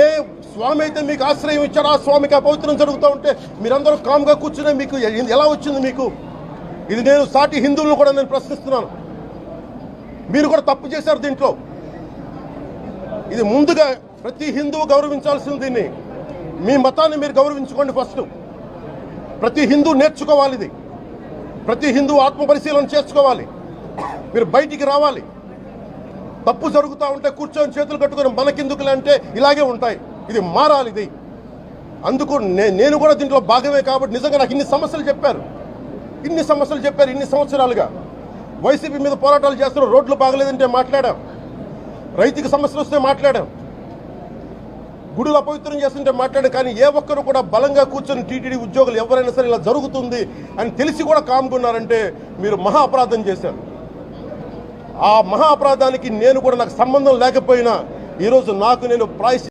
ఏ స్వామి అయితే మీకు ఆశ్రయం ఇచ్చారో ఆ స్వామికి అపవిత్రం జరుగుతూ ఉంటే మీరందరూ కామ్గా కూర్చునే మీకు ఎలా వచ్చింది మీకు? ఇది నేను సాటి హిందువులను కూడా నేను ప్రశ్నిస్తున్నాను. మీరు కూడా తప్పు చేశారు దీంట్లో. ఇది ముందుగా ప్రతి హిందువు గౌరవించాల్సింది దీన్ని. మీ మతాన్ని మీరు గౌరవించుకోండి ఫస్ట్. ప్రతి హిందూ నేర్చుకోవాలి ఇది. ప్రతి హిందూ ఆత్మ పరిశీలన చేసుకోవాలి. మీరు బయటికి రావాలి. తప్పు జరుగుతూ ఉంటే కూర్చొని చేతులు కట్టుకొని మనకెందుకులే అంటే ఇలాగే ఉంటాయి. ఇది మారాలి ఇది. అందుకు నే- నేను కూడా దీంట్లో భాగమే కాబట్టి నిజంగా నాకు ఇన్ని సమస్యలు చెప్పారు. ఇన్ని సమస్యలు చెప్పారు ఇన్ని సంవత్సరాలుగా. వైసీపీ మీద పోరాటాలు చేస్తున్న రోడ్లు బాగలేదంటే మాట్లాడాం. రైతుకి సమస్యలు వస్తే మాట్లాడాం. గుడులు అపవిత్రం చేస్తుంటే మాట్లాడాం. కానీ ఏ ఒక్కరు కూడా బలంగా కూర్చొని టీటీడీ ఉద్యోగులు ఎవరైనా సరే ఇలా జరుగుతుంది అని తెలిసి కూడా కామ్కున్నారంటే మీరు మహా అపరాధం చేశారు. ఆ మహాపరాధానికి నేను కూడా నాకు సంబంధం లేకపోయినా ఈరోజు నాకు నేను ప్రాయశ్చి